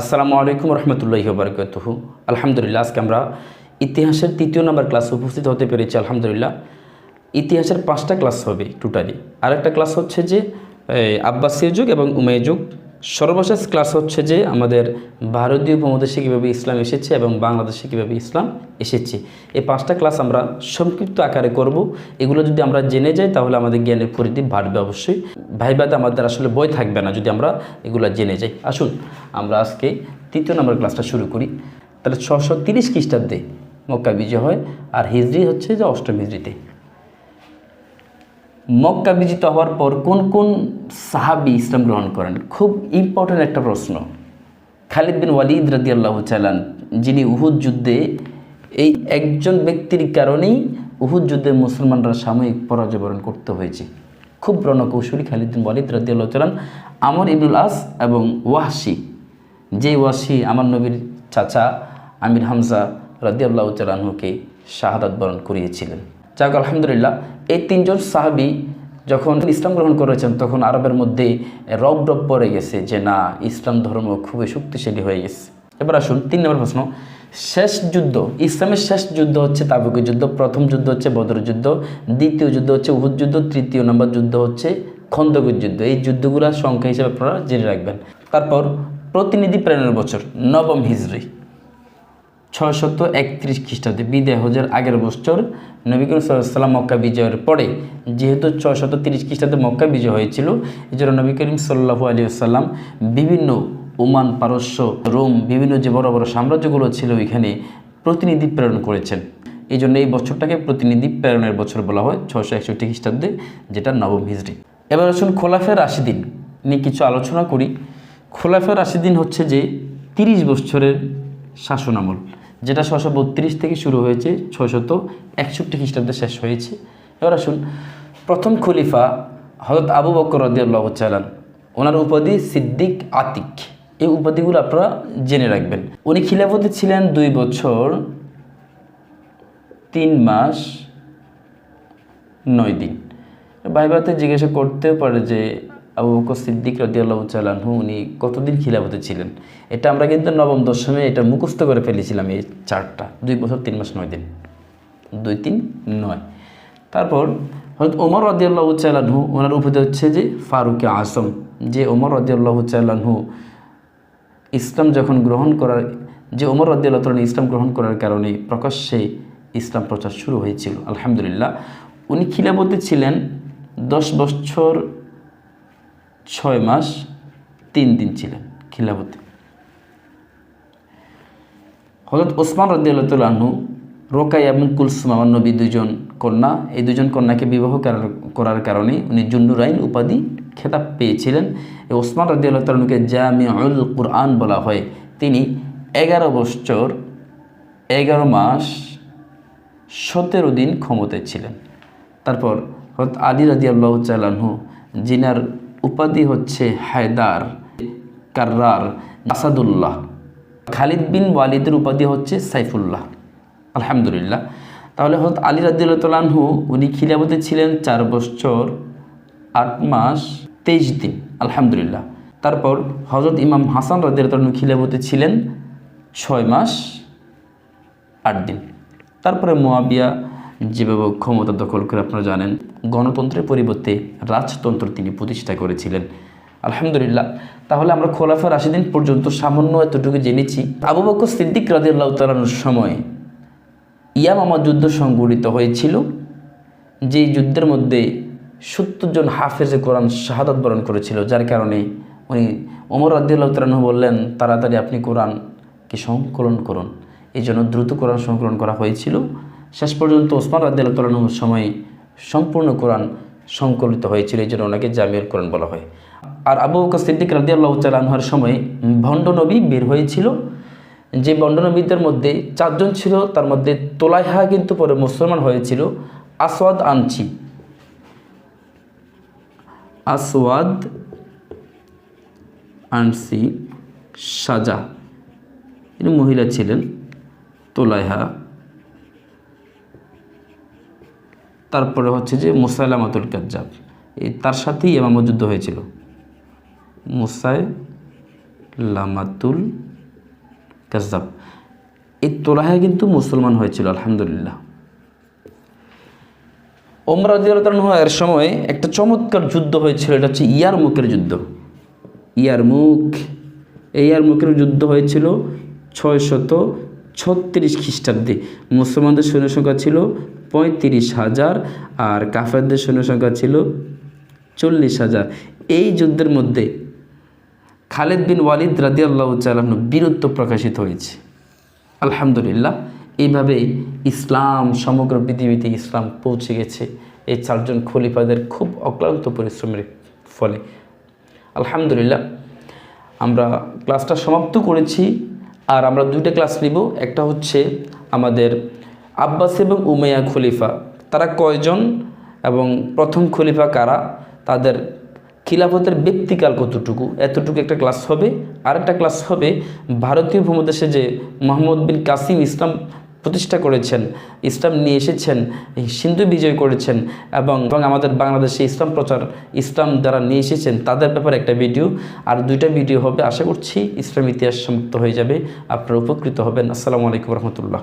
আসসালামু আলাইকুম রহমতুল্লাহি বারকাতুহু আলহামদুলিল্লাহ, আজকে আমরা ইতিহাসের তৃতীয় নম্বর ক্লাসে উপস্থিত হতে পেরেছি, আলহামদুলিল্লাহ। ইতিহাসের পাঁচটা ক্লাস হবে টোটালি আরেকটা ক্লাস হচ্ছে যে আব্বাসীয় যুগ এবং উমেয় যুগ। সর্বশেষ ক্লাস হচ্ছে যে আমাদের ভারতীয় উপমহাদেশে কীভাবে ইসলাম এসেছে এবং বাংলাদেশে কীভাবে ইসলাম এসেছে। এই পাঁচটা ক্লাস আমরা সংক্ষিপ্ত আকারে করব। এগুলো যদি আমরা জেনে যাই, তাহলে আমাদের জ্ঞানের পরিধি বাড়বে অবশ্যই। ভাইবাতে আমাদের আসলে বই থাকবে না যদি আমরা এগুলো জেনে যাই। আসুন, আমরা আজকে তৃতীয় নম্বর ক্লাসটা শুরু করি। তাহলে ছশো তিরিশ খ্রিস্টাব্দে মক্কা বিজয় হয়, আর হিজড়ি হচ্ছে যে অষ্টম হিজড়িতে মক্কা বিজিত হওয়ার পর কোন কোন সাহাবি ইসলাম গ্রহণ করেন? খুব ইম্পর্ট্যান্ট একটা প্রশ্ন। খালিদ বিন ওয়ালিদ রাদি আল্লাহ চালান যিনি উহুদ যুদ্ধে এই একজন ব্যক্তির কারণেই উহুদ যুদ্ধে মুসলমানরা সাময়িক পরাজয় বরণ করতে হয়েছে। খুব রণকৌশলী খালিদ বিন ওয়ালিদ রাদি আল্লাহ চালান আমর ইবনুল আস এবং ওয়াসি যে ওয়াসি আমার নবীর চাচা আমির হামজা রাদি আল্লাহ চালানহুকে শাহাদাত বরণ করিয়েছিলেন। যাক, আলহামদুলিল্লাহ। এই তিনজন সাহাবি যখন ইসলাম গ্রহণ করেছেন, তখন আরবের মধ্যে রব রব পড়ে গেছে যে, না, ইসলাম ধর্ম খুবই শক্তিশালী হয়ে গেছে। এবার আসুন, তিন নম্বর প্রশ্ন। শেষ যুদ্ধ, ইসলামের শেষ যুদ্ধ হচ্ছে তাবুকের যুদ্ধ, প্রথম যুদ্ধ হচ্ছে বদর যুদ্ধ, দ্বিতীয় যুদ্ধ হচ্ছে উহুদ যুদ্ধ, তৃতীয় নম্বর যুদ্ধ হচ্ছে খন্দকের যুদ্ধ। এই যুদ্ধগুলোর সংখ্যা হিসেবে আপনারা জেনে রাখবেন। তারপর, প্রতিনিধি প্রেরণের বছর, নবম হিজরি। ছয়শত একত্রিশ খ্রিস্টাব্দে বিদায় হজের আগের বছর নবী করিম সাল্লাম মক্কা বিজয়ের পরে, যেহেতু ছয়শত তিরিশ খ্রিস্টাব্দে মক্কা বিজয় হয়েছিল জন্য নবী করিম সাল্লাহু আলী সাল্লাম বিভিন্ন ওমান, পারস্য, রোম, বিভিন্ন যে বড় বড় সাম্রাজ্যগুলো ছিল এখানে প্রতিনিধি প্রেরণ করেছেন। এই জন্য এই বছরটাকে প্রতিনিধি প্রেরণের বছর বলা হয়, ছয়শো একষট্টি খ্রিস্টাব্দে, যেটা নবম হিজড়ি এবার আসুন খোলাফের রাশিদিন নিয়ে কিছু আলোচনা করি। খোলাফের রাশিদিন হচ্ছে যে তিরিশ বছরের শাসন আমল যেটা ছশো বত্রিশ থেকে শুরু হয়েছে, ছয়শত একষট্টি খ্রিস্টাব্দে শেষ হয়েছে। এবার আসুন, প্রথম খলিফা হজরত আবু বকর রদিয়াল্লাহ চালান ওনার উপাধি সিদ্দিক আতিক। এই উপাধিগুলো আপনারা জেনে রাখবেন। উনি খিলাফতে ছিলেন দুই বছর, তিন মাস, নয় দিন। ভাইবাতে জিজ্ঞাসা করতেও পারে যে আবু বকর সিদ্দিক রদিয়াল্লাহ উনি কতদিন খিলাফতে ছিলেন? এটা আমরা কিন্তু নবম দশমে এটা মুখস্থ করে ফেলেছিলাম এই চারটা। দুই বছর, তিন মাস, নয় দিন। দুই, তিন, নয়। তারপর হয়তো ওমর রদিয়াল্লাহ চালানহু ওনার উপাধি হচ্ছে যে ফারুকে আসম যে ওমর রদিয়াল্লাহ চালানহু ইসলাম যখন গ্রহণ করার, যে ওমর রদিয়াল্লাহ তাআলা ইসলাম গ্রহণ করার কারণে প্রকাশ্যে ইসলাম প্রচার শুরু হয়েছিল, আলহামদুলিল্লাহ। উনি খিলাফতে ছিলেন দশ বছর ছয় মাস, তিন দিন ছিলেন খিলাফতে। হজরত ওসমান রদিয়াল্লাহু রোকাই এবং কুলসুম, আমার নবী দুজন কন্যা। এই দুজন কন্যাকে বিবাহ করার কারণে উনি জুন্নুরাইন উপাধি খেতাব পেয়েছিলেন। এই ওসমান তালুকে জামিউল কুরআন বলা হয়। তিনি এগারো বছর, এগারো মাস, সতেরো দিন ক্ষমতায় ছিলেন। তারপর হজরত আলী রাদিয়াল্লাহ চালানহু জিনার উপাধি হচ্ছে হায়দার, কার্রার, আসাদুল্লাহ। খালিদ বিন ওয়ালিদের উপাধি হচ্ছে সাইফুল্লাহ। আলহামদুলিল্লাহ। তাহলে হজরত আলী তালানহু উনি খিলাফতে ছিলেন চার বছর, আট মাস, তেইশ দিন। আলহামদুলিল্লাহ। তারপর হজরত ইমাম হাসান রাদিউল্লাহ খিলাফতে ছিলেন ছয় মাস, আট দিন। তারপরে মোয়াবিয়া যেভাবে ক্ষমতা দখল করে আপনারা জানেন, গণতন্ত্রের পরিবর্তে রাজতন্ত্র তিনি প্রতিষ্ঠা করেছিলেন। আলহামদুলিল্লাহ। তাহলে আমরা খোলাফা রাশিদিন পর্যন্ত সামান্য এতটুকু জেনেছি। আবু বকর সিদ্দিক রাদিয়াল্লাহু তাআলার সময় ইয়ামামা যুদ্ধ সংঘটিত হয়েছিল, যেই যুদ্ধের মধ্যে সত্তর জন হাফেজে কোরআন শাহাদাত বরণ করেছিল, যার কারণে উনি ওমর রাদিয়াল্লাহু তাআলা বললেন, তাড়াতাড়ি আপনি কোরআনকে সংকলন করুন। এই জন্য দ্রুত কোরআন সংকলন করা হয়েছিল। শেষ পর্যন্ত ওসমান রাদিয়াল্লাহু তাআলার সময় সম্পূর্ণ কোরআন সংকলিত হয়েছিল, এই জন্য ওনাকে জামিয়ার কোরআন বলা হয়। আর আবু বকর সিদ্দিক রাদিয়াল্লাহু তাআলার সময় ভণ্ড নবী বের হয়েছিল। যে ভণ্ড নবীদের মধ্যে চারজন ছিল, তার মধ্যে তোলাইহা কিন্তু পরে মুসলমান হয়েছিল, আসওয়াদ আনছি। আসওয়াদ আনসি সাজা। তিনি মহিলা ছিলেন, তোলাইহা তারপরে হচ্ছে যে মুসাইলামাতুল কাজ্জাব। এই তার সাথেই এমাম যুদ্ধ হয়েছিল। মুসাই লামাতুল কাজাব এই তোলাহে কিন্তু মুসলমান হয়েছিল, আলহামদুলিল্লাহ। ওমরা এর সময় একটা চমৎকার যুদ্ধ হয়েছিল, এটা হচ্ছে ইয়ারমুকের যুদ্ধ। ইয়ার ইয়ারমুখ এই ইয়ারমুকের যুদ্ধ হয়েছিল ছয় শত ছত্রিশ খ্রিস্টাব্দে। মুসলমানদের সৈন্য সংখ্যা ছিল পঁয়ত্রিশ হাজার আর কাফেরদের সৈন্য সংখ্যা ছিল চল্লিশ হাজার। এই যুদ্ধের মধ্যে খালেদ বিন ওয়ালিদ রাদি আল্লাহ চালাহ বীরত্ব প্রকাশিত হয়েছে। আলহামদুলিল্লাহ, এইভাবে ইসলাম, সমগ্র পৃথিবীতে ইসলাম পৌঁছে গেছে। এই চারজন খলিফাদের খুব অক্লান্ত পরিশ্রমের ফলে। আলহামদুলিল্লাহ, আমরা ক্লাসটা সমাপ্ত করেছি। আর আমরা দুইটা ক্লাস নিব। একটা হচ্ছে আমাদের আব্বাস এবং উমেয়া খলিফা। তারা কয়জন এবং প্রথম খলিফা কারা? তাদের খিলাফতের ব্যক্তিকাল কতটুকু? এতটুকু একটা ক্লাস হবে। আর একটা ক্লাস হবে ভারতীয় ভূমদেশে যে মোহাম্মদ বিন কাসিম ইসলাম প্রতিষ্ঠা করেছেন, ইসলাম নিয়ে এসেছেন, সিন্ধু বিজয় করেছেন এবং এবং আমাদের বাংলাদেশে ইসলাম প্রচার, ইসলাম যারা নিয়ে এসেছেন, তাদের ব্যাপারে একটা ভিডিও। আর দুইটা ভিডিও হবে, আশা করছি ইসলাম ইতিহাস সমাপ্ত হয়ে যাবে, আপনারা উপকৃত হবেন। আসসালামু আলাইকুম রহমতুল্লাহ।